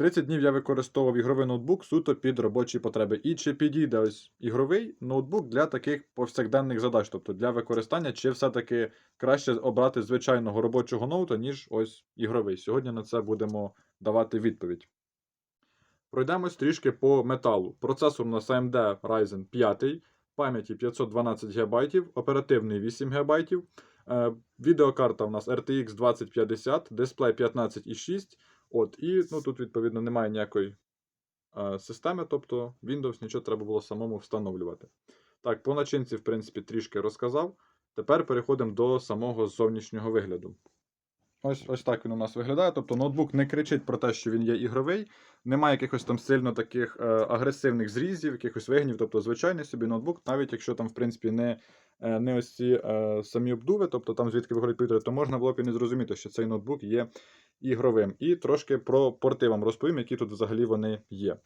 30 днів я використовував ігровий ноутбук суто під робочі потреби. І чи підійде ось ігровий ноутбук для таких повсякденних задач, тобто для використання, чи все-таки краще обрати звичайного робочого ноута, ніж ось ігровий. Сьогодні на це будемо давати відповідь. Пройдемось трішки по металу. Процесор у нас AMD Ryzen 5, пам'яті 512 ГБ, оперативний 8 ГБ. Е, Відеокарта у нас RTX 2050, дисплей 15,6. От, і ну, тут, відповідно, немає ніякої е, системи, тобто Windows нічого треба було самому встановлювати. Так, по начинці, в принципі, трішки розказав. Тепер переходимо до самого зовнішнього вигляду. Ось, ось так він у нас виглядає. Тобто ноутбук не кричить про те, що він є ігровий, немає якихось там сильно таких е, агресивних зрізів, якихось вигнів, тобто звичайний собі ноутбук, навіть якщо там, в принципі, не, е, не ось ці е, самі обдуви, тобто там звідки виходить повітря, то можна було б і не зрозуміти, що цей ноутбук є ігровим. І трошки про порти вам розповім, які тут взагалі вони є.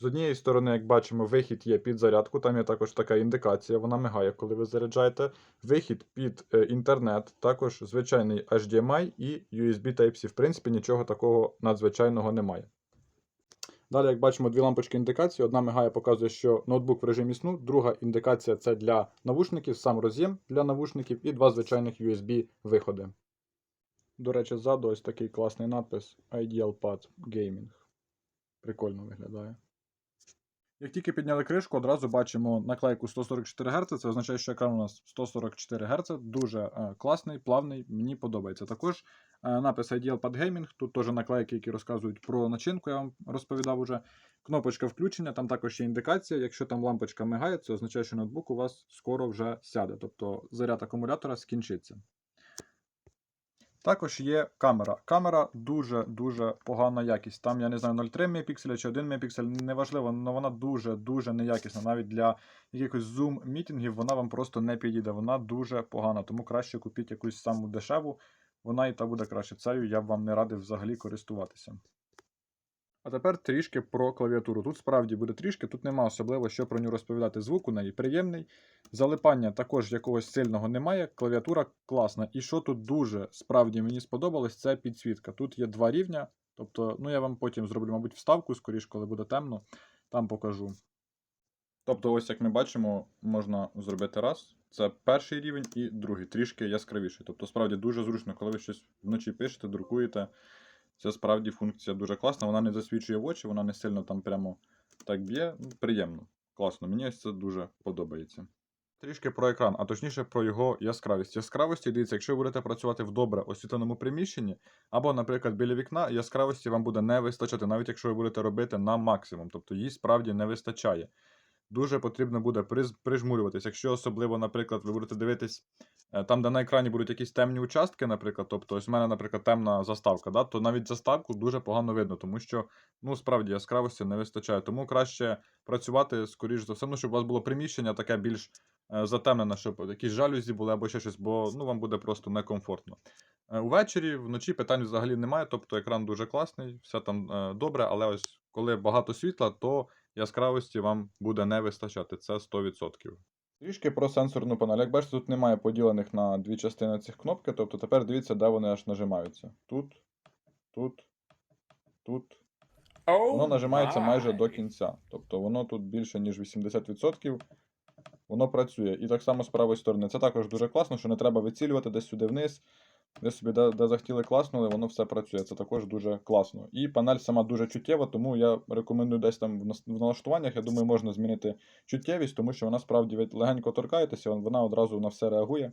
З однієї сторони, як бачимо, вихід є під зарядку, там є також така індикація, вона мигає, коли ви заряджаєте. Вихід під е, інтернет, також звичайний HDMI і USB Type-C. В принципі, нічого такого надзвичайного немає. Далі, як бачимо, дві лампочки індикації. Одна мигає, показує, що ноутбук в режимі сну, друга індикація це для навушників, сам роз'єм для навушників і два звичайних USB виходи. До речі, ззаду ось такий класний надпис Ideal Pad Gaming. Прикольно виглядає. Як тільки підняли кришку, одразу бачимо наклейку 144 Гц. Це означає, що екран у нас 144 Гц, дуже е, класний, плавний, мені подобається. Також е, напис Ideal Pad Gaming, тут теж наклейки, які розказують про начинку, я вам розповідав уже. Кнопочка включення, там також є індикація. Якщо там лампочка мигає, це означає, що ноутбук у вас скоро вже сяде, тобто заряд акумулятора скінчиться. Також є камера. Камера дуже-дуже погана якість. Там, я не знаю, 0,3 мегапікселя чи 1 мегапіксель, неважливо, але вона дуже-дуже неякісна. Навіть для якихось зум-мітінгів вона вам просто не підійде. Вона дуже погана, тому краще купіть якусь саму дешеву, вона і та буде краще. Цею я б вам не радив взагалі користуватися. А тепер трішки про клавіатуру. Тут справді буде трішки, тут нема особливо що про нього розповідати. Звук у неї приємний. Залипання також якогось сильного немає. Клавіатура класна. І що тут дуже справді мені сподобалось, це підсвітка. Тут є два рівня. Тобто, ну я вам потім зроблю, мабуть, вставку скоріш, коли буде темно, там покажу. Тобто, ось як ми бачимо, можна зробити раз. Це перший рівень і другий, трішки яскравіший. Тобто, справді дуже зручно, коли ви щось вночі пишете, друкуєте. Це справді функція дуже класна. Вона не засвічує в очі, вона не сильно там прямо так б'є. Ну, Приємно, класно. Мені ось це дуже подобається. Трішки про екран, а точніше про його яскравість. Яскравості, дивіться, якщо ви будете працювати в добре освітленому приміщенні, або, наприклад, біля вікна, яскравості вам буде не вистачати, навіть якщо ви будете робити на максимум. Тобто їй справді не вистачає. Дуже потрібно буде прижмурюватись. Якщо особливо, наприклад, ви будете дивитись е, там, де на екрані будуть якісь темні участки, наприклад, тобто ось у мене, наприклад, темна заставка, да, то навіть заставку дуже погано видно, тому що ну, справді яскравості не вистачає. Тому краще працювати, скоріш за все, ну, щоб у вас було приміщення таке більш е, затемнене, щоб якісь жалюзі були або ще щось, бо ну, вам буде просто некомфортно. Е, Увечері, вночі питань взагалі немає, тобто екран дуже класний, все там добре, але ось коли багато світла, то яскравості вам буде не вистачати, це 100%. Трішки про сенсорну панель. Як бачите, тут немає поділених на дві частини цих кнопки, тобто тепер дивіться, де вони аж нажимаються. Тут, тут, тут. Воно нажимається майже до кінця. Тобто воно тут більше, ніж 80%. Воно працює. І так само з правої сторони. Це також дуже класно, що не треба вицілювати десь сюди вниз. Ви собі де, де захотіли класнули, воно все працює. Це також дуже класно. І панель сама дуже чуттєва, тому я рекомендую десь там в налаштуваннях. Я думаю, можна змінити чуттєвість, тому що вона справді легенько торкаєтеся, вона одразу на все реагує.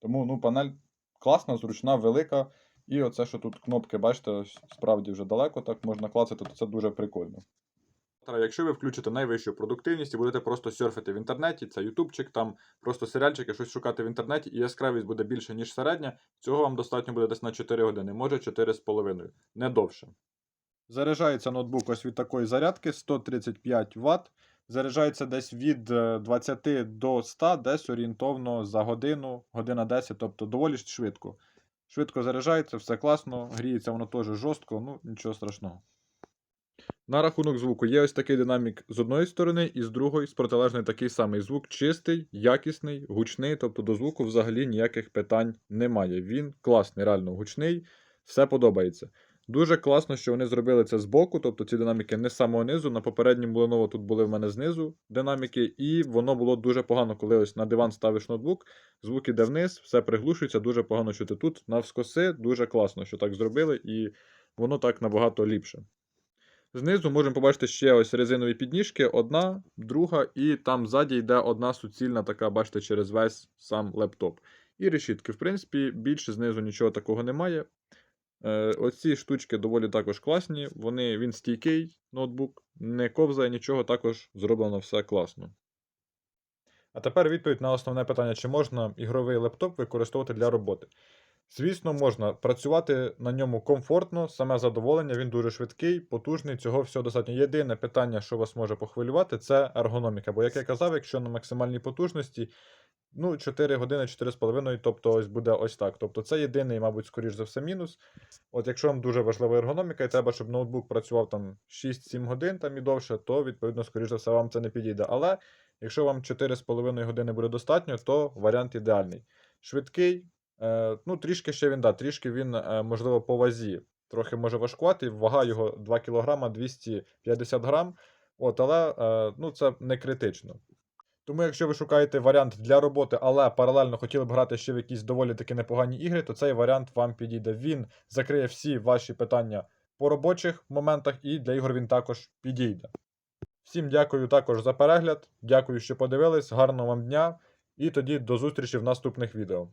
Тому ну, панель класна, зручна, велика. І оце, що тут кнопки, бачите, справді вже далеко так можна клацати, то це дуже прикольно. Якщо ви включите найвищу продуктивність і будете просто серфити в інтернеті, це ютубчик, там просто серіальчики, щось шукати в інтернеті, і яскравість буде більше, ніж середня, цього вам достатньо буде десь на 4 години, може 4,5, не довше. Заряджається ноутбук ось від такої зарядки 135 Вт. Заряджається десь від е, 20 до 100, десь орієнтовно за годину, година 10, тобто доволі швидко. Швидко заряджається, все класно, гріється воно теж жорстко, ну нічого страшного. На рахунок звуку є ось такий динамік з одної сторони, і з другої, з протилежної такий самий звук чистий, якісний, гучний, тобто до звуку взагалі ніяких питань немає. Він класний, реально гучний, все подобається. Дуже класно, що вони зробили це збоку, тобто ці динаміки не з самого низу. На попередньому Lenovo тут були в мене знизу динаміки, і воно було дуже погано, коли ось на диван ставиш ноутбук, звук іде вниз, все приглушується, дуже погано чути. Тут навскоси дуже класно, що так зробили, і воно так набагато ліпше. Знизу можемо побачити ще ось резинові підніжки, одна, друга, і там ззаді йде одна суцільна така, бачите, через весь сам лептоп. І решітки. В принципі, більше знизу нічого такого немає. Е, оці штучки доволі також класні. Вони, він стійкий ноутбук, не ковзає нічого, також зроблено все класно. А тепер відповідь на основне питання: чи можна ігровий лептоп використовувати для роботи? Звісно, можна працювати на ньому комфортно, саме задоволення, він дуже швидкий, потужний, цього всього достатньо. Єдине питання, що вас може похвилювати, це ергономіка. Бо, як я казав, якщо на максимальній потужності, ну, 4 години, 4,5, тобто ось буде ось так. Тобто це єдиний, мабуть, скоріш за все, мінус. От якщо вам дуже важлива ергономіка, і треба, щоб ноутбук працював там 6-7 годин там і довше, то відповідно, скоріш за все, вам це не підійде. Але якщо вам 4,5 години буде достатньо, то варіант ідеальний. Швидкий, ну трішки ще він, да, трішки він, е, можливо, по вазі. Трохи може важкувати, вага його 2 кг 250 грам. От, але е, ну, це не критично. Тому, якщо ви шукаєте варіант для роботи, але паралельно хотіли б грати ще в якісь доволі таки непогані ігри, то цей варіант вам підійде. Він закриє всі ваші питання по робочих моментах, і для ігор він також підійде. Всім дякую також за перегляд. Дякую, що подивились. Гарного вам дня. І тоді до зустрічі в наступних відео.